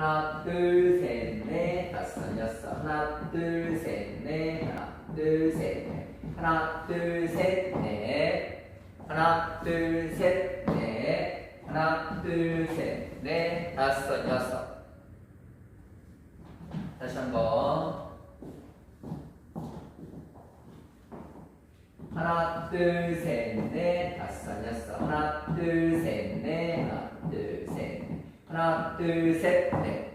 하나, 둘, 셋, 넷, 다섯, 여섯. 하나, 둘, 셋, 넷. 하나, 둘, 셋, 넷. 하나, 둘, 셋, 넷. 하나, 둘, 셋, 넷. 하나, 둘, 셋, 넷. 다섯, 여섯. 다시 한 번. 하나, 둘, 셋, 넷, 다섯, 여섯. 하나, 둘, 셋, 넷. 하나. 하나, 둘, 셋, 넷.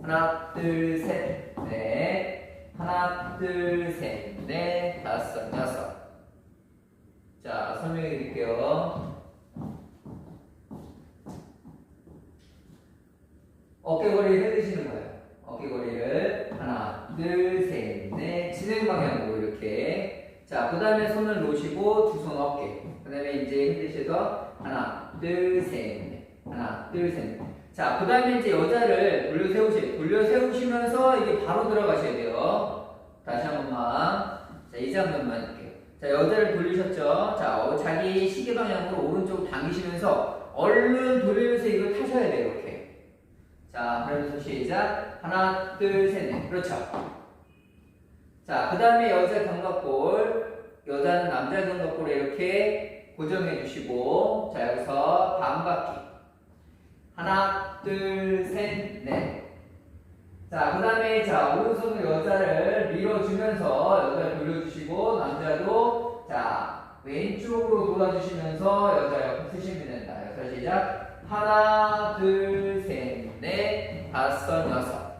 하나, 둘, 셋, 넷. 하나, 둘, 셋, 넷. 다섯, 여섯. 자, 설명해 드릴게요. 어깨거리를 해드시는 거예요. 어깨거리를 하나, 둘, 셋, 넷. 진행 방향으로 이렇게. 자, 그 다음에 손을 놓으시고 두 손 어깨. 그 다음에 이제 힘드셔서 하나, 둘, 셋, 넷. 하나, 둘, 셋, 넷. 자, 그 다음에 이제 여자를 돌려 세우세요. 돌려 세우시면서 이게 바로 들어가셔야 돼요. 다시 한 번만. 자, 이제 한 번만 할게요. 자, 여자를 돌리셨죠? 자, 어, 자기 시계 방향으로 오른쪽 당기시면서 얼른 돌리면서 이걸 타셔야 돼요. 이렇게. 자, 그러면서 시작. 하나, 둘, 셋, 넷. 그렇죠. 자, 그 다음에 여자 견갑골, 여자는 남자 견갑골에 이렇게 고정해 주시고, 자, 여기서 반바퀴. 둘, 셋, 넷. 자, 그 다음에, 자, 오른손으로 여자를 밀어주면서 여자를 돌려주시고, 남자도, 자, 왼쪽으로 돌아주시면서 여자 옆에 쓰시면 된다. 여기서 시작. 하나, 둘, 셋, 넷, 다섯, 여섯.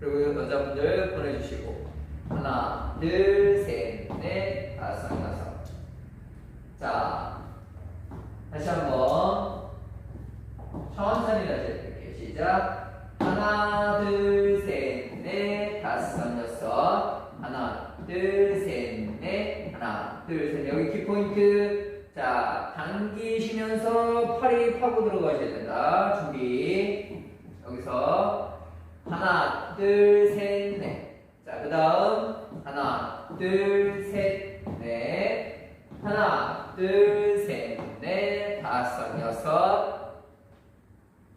그리고 여자분들 보내주시고. 하나, 둘, 셋, 넷, 다섯, 여섯. 자, 다시 한 번. 천천히 다시 해볼게요. 시작. 하나, 둘, 셋, 넷, 다섯, 여섯. 하나, 둘, 셋, 넷. 하나, 둘, 셋. 여기 키포인트. 자, 당기시면서 팔이 파고 들어가셔야 된다. 준비. 여기서 하나, 둘, 셋, 넷. 자, 그 다음 하나, 둘, 셋, 넷. 하나, 둘, 셋, 넷. 다섯, 여섯.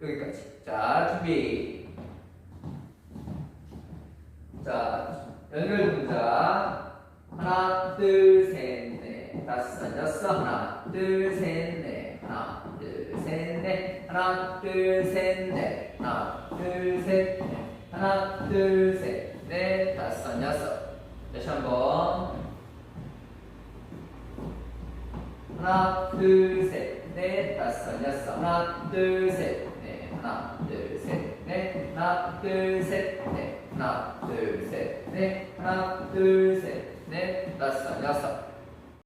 여기까지. 자, 준비. 자, 연결 동작. 하나, 둘, 셋, 넷. 다섯, 여섯. 하나, 둘, 셋, 넷. 하나, 둘, 셋, 넷. 하나, 둘, 셋, 넷. 하나, 둘, 셋, 넷. 하나, 둘, 셋, 넷. 다섯, 여섯. 다시 한 번. 하나, 둘, 셋, 넷, 다섯, 여섯. 하나, 둘, 셋, 넷. 하나, 둘, 셋, 넷. 하나, 둘, 셋, 넷. 하나, 둘, 셋, 넷. 하나, 둘, 셋, 넷. 다섯, 여섯.